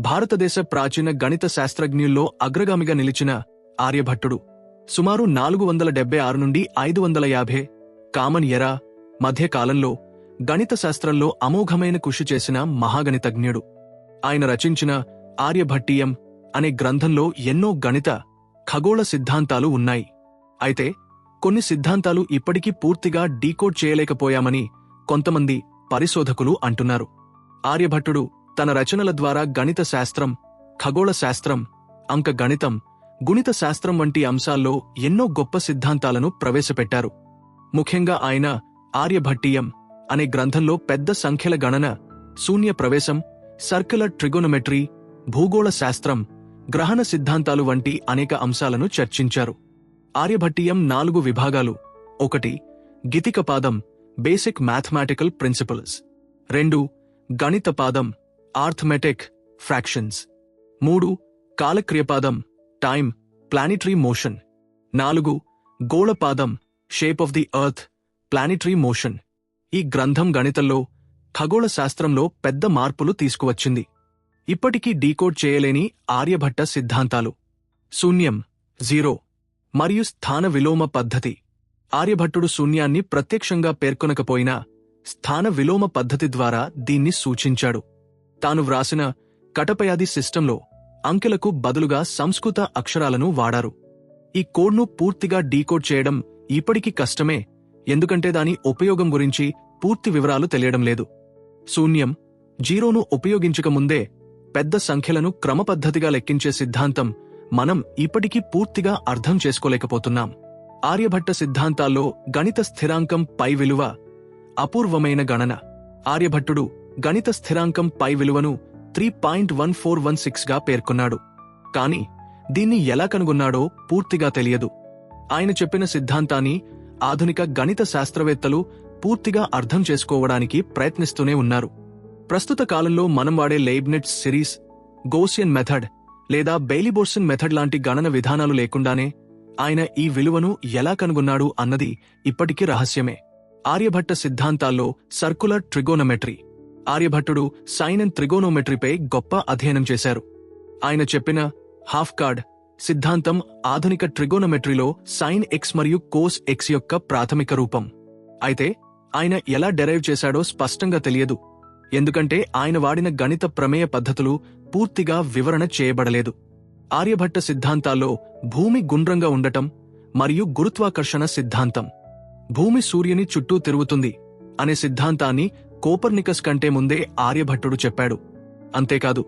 భారతదేశ ప్రాచీన గణిత శాస్త్రజ్ఞుల్లో అగ్రగామిగా నిలిచిన ఆర్యభట్టుడు. సుమారు నాలుగు వందల డెబ్బై ఆరు నుండి ఐదు వందల యాభై కామన్ ఎరా మధ్యకాలంలో గణిత శాస్త్రంలో అమోఘమైన కృషి చేసిన మహాగణితజ్ఞుడు. ఆయన రచించిన ఆర్యభట్టీయం అనే గ్రంథంలో ఎన్నో గణిత ఖగోళ సిద్ధాంతాలు ఉన్నాయి. అయితే కొన్ని సిద్ధాంతాలు ఇప్పటికీ పూర్తిగా డీకోడ్ చేయలేకపోయామని కొంతమంది పరిశోధకులు అంటున్నారు. ఆర్యభట్టుడు తన రచనల ద్వారా గణిత శాస్త్రం ఖగోళ శాస్త్రం అంక గణితం గుణిత శాస్త్రం వంటి అంశాల్లో ఎన్నో గొప్ప సిద్ధాంతాలను ప్రవేశపెట్టారు. ముఖ్యంగా ఆయన ఆర్యభట్టీయం అనే గ్రంథంలో పెద్ద సంఖ్యల గణన శూన్య ప్రవేశం సర్క్యులర్ ట్రిగోనమెట్రీ భూగోళ శాస్త్రం గ్రహణ సిద్ధాంతాలు వంటి అనేక అంశాలను చర్చించారు. ఆర్యభట్టీయం నాలుగు విభాగాలు ఒకటి గితిక పాదం బేసిక్ మ్యాథమెటికల్ ప్రిన్సిపల్స్ రెండు గణిత పాదం ఆర్థమెటిక్ ఫ్రాక్షన్స్. మూడు కాలక్రియపాదం టైం ప్లానిటరీ మోషన్. నాలుగు గోళపాదం shape of the earth planetary motion. ఈ గ్రంథం గణితంలో ఖగోళ శాస్త్రంలో పెద్ద మార్పులు తీసుకువచ్చింది. ఇప్పటికీ డీకోడ్ చేయలేని ఆర్యభట్ట సిద్ధాంతాలు. శూన్యం జీరో మరియు స్థాన విలోమ పద్ధతి. ఆర్యభట్టుడు శూన్యాన్ని ప్రత్యక్షంగా పేర్కొనకపోయినా స్థాన విలోమ పద్ధతి ద్వారా దీన్ని సూచించాడు. తాను వ్రాసిన కటపయాది సిస్టంలో అంకెలకు బదులుగా సంస్కృత అక్షరాలను వాడారు. ఈ కోడ్ను పూర్తిగా డీకోడ్ చేయడం ఇప్పటికీ కష్టమే ఎందుకంటే దాని ఉపయోగం గురించి పూర్తి వివరాలు తెలియడం లేదు. శూన్యం జీరోను ఉపయోగించకముందే పెద్ద సంఖ్యలను క్రమపద్ధతిగా లెక్కించే సిద్ధాంతం మనం ఇప్పటికీ పూర్తిగా అర్థం చేసుకోలేకపోతున్నాం. ఆర్యభట్ట సిద్ధాంతాల్లో గణిత స్థిరాంకం పై విలువ అపూర్వమైన గణన. ఆర్యభట్టుడు గణిత స్థిరాంకం పై విలువను three point one four one సిక్స్గా పేర్కొన్నాడు. కాని దీన్ని ఎలా కనుగొన్నాడో పూర్తిగా తెలియదు. ఆయన చెప్పిన సిద్ధాంతాన్ని ఆధునిక గణిత శాస్త్రవేత్తలు పూర్తిగా అర్థం చేసుకోవడానికి ప్రయత్నిస్తూనే ఉన్నారు. ప్రస్తుత కాలంలో మనం వాడే లెయిబ్నెట్స్ సిరీస్ గోసియన్ మెథడ్ లేదా బెయిలీబోర్సన్ మెథడ్ లాంటి గణన విధానాలు లేకుండానే ఆయన ఈ విలువను ఎలా కనుగొన్నాడు అన్నది ఇప్పటికీ రహస్యమే. ఆర్యభట్ట సిద్ధాంతాల్లో సర్కులర్ ట్రిగోనమెట్రీ ఆర్యభట్టుడు సైన్ అండ్ త్రిగోనోమెట్రీపై గొప్ప అధ్యయనం చేశారు. ఆయన చెప్పిన హాఫ్ కార్డ్ సిద్ధాంతం ఆధునిక ట్రిగోనోమెట్రీలో సైన్ ఎక్స్ మరియు కోస్ ఎక్స్ యొక్క ప్రాథమిక రూపం. అయితే ఆయన ఎలా డెరైవ్ చేశాడో స్పష్టంగా తెలియదు. ఎందుకంటే ఆయన వాడిన గణిత ప్రమేయ పద్ధతులు పూర్తిగా వివరణ చేయబడలేదు. ఆర్యభట్ట సిద్ధాంతాల్లో భూమి గుండ్రంగా ఉండటం మరియు గురుత్వాకర్షణ సిద్ధాంతం. భూమి సూర్యుని చుట్టూ తిరుగుతుంది అనే సిద్ధాంతాన్ని కోపర్నికస్ కంటే ముందే ఆర్యభట్టుడు చెప్పాడు. అంతేకాదు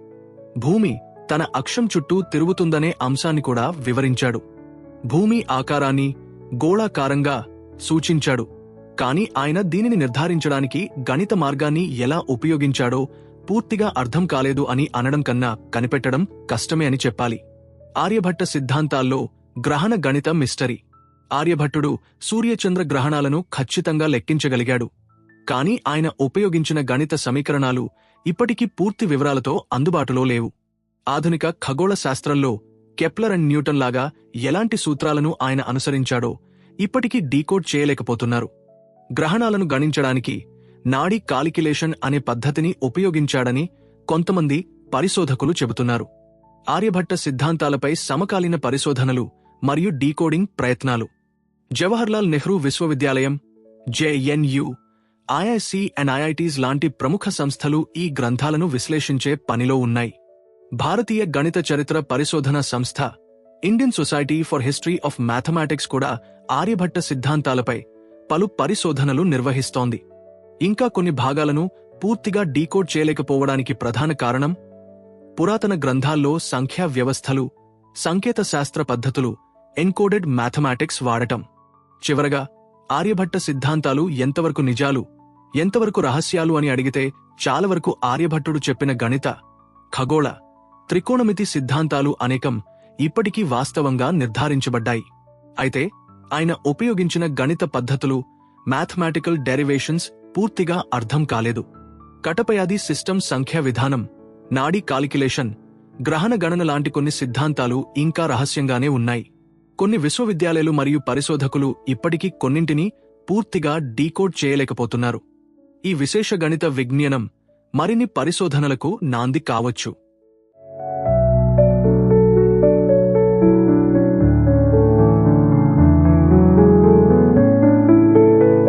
భూమి తన అక్షం చుట్టూ తిరుగుతుందనే అంశాన్ని కూడా వివరించాడు. భూమి ఆకారాన్ని గోళాకారంగా సూచించాడు. కాని ఆయన దీనిని నిర్ధారించడానికి గణిత మార్గాన్ని ఎలా ఉపయోగించాడో పూర్తిగా అర్థం కాలేదు అని అనడం కన్నా కనిపెట్టడం కష్టమే అని చెప్పాలి. ఆర్యభట్ట సిద్ధాంతాల్లో గ్రహణ గణితం మిస్టరీ. ఆర్యభట్టుడు సూర్యచంద్ర గ్రహణాలను ఖచ్చితంగా లెక్కించగలిగాడు. కానీ ఆయన ఉపయోగించిన గణిత సమీకరణాలు ఇప్పటికీ పూర్తి వివరాలతో అందుబాటులో లేవు. ఆధునిక ఖగోళ శాస్త్రంలో కెప్లర్ అండ్ న్యూటన్ లాగా ఎలాంటి సూత్రాలను ఆయన అనుసరించాడో ఇప్పటికీ డీకోడ్ చేయలేకపోతున్నారు. గ్రహణాలను గణించడానికి నాడీ కాలిక్యులేషన్ అనే పద్ధతిని ఉపయోగించాడని కొంతమంది పరిశోధకులు చెబుతున్నారు. ఆర్యభట్ట సిద్ధాంతాలపై సమకాలీన పరిశోధనలు మరియు డీకోడింగ్ ప్రయత్నాలు. జవహర్లాల్ నెహ్రూ విశ్వవిద్యాలయం జేఎన్యు ఐఐసి అండ్ ఐఐటీస్ లాంటి ప్రముఖ సంస్థలు ఈ గ్రంథాలను విశ్లేషించే పనిలో ఉన్నాయి. భారతీయ గణిత చరిత్ర పరిశోధన సంస్థ Indian society for history of mathematics కూడా ఆర్యభట్ట సిద్ధాంతాలపై పలు పరిశోధనలు నిర్వహిస్తోంది. ఇంకా కొన్ని భాగాలను పూర్తిగా డీకోడ్ చేయలేకపోవడానికి ప్రధాన కారణం పురాతన గ్రంథాల్లో సంఖ్యా వ్యవస్థలు సంకేత శాస్త్ర పద్ధతులు ఎన్కోడెడ్ మ్యాథమెటిక్స్ వాడటం. చివరగా ఆర్యభట్ట సిద్ధాంతాలు ఎంతవరకు నిజాలు ఎంతవరకు రహస్యాలు అని అడిగితే చాలా వరకు ఆర్యభట్టుడు చెప్పిన గణిత ఖగోళ త్రికోణమితి సిద్ధాంతాలు అనేకం ఇప్పటికీ వాస్తవంగా నిర్ధారించబడ్డాయి. అయితే ఆయన ఉపయోగించిన గణిత పద్ధతులు మ్యాథమెటికల్ డెరివేషన్స్ పూర్తిగా అర్థం కాలేదు. కటపయాది సిస్టమ్ సంఖ్యా విధానం నాడీ కాలిక్యులేషన్ గ్రహణ గణన లాంటి కొన్ని సిద్ధాంతాలు ఇంకా రహస్యంగానే ఉన్నాయి. కొన్ని విశ్వవిద్యాలయాలు మరియు పరిశోధకులు ఇప్పటికీ కొన్నింటిని పూర్తిగా డీకోడ్ చేయలేకపోతున్నారు. ఈ విశేష గణిత విజ్ఞానం మరిన్ని పరిశోధనలకు నాంది కావచ్చు.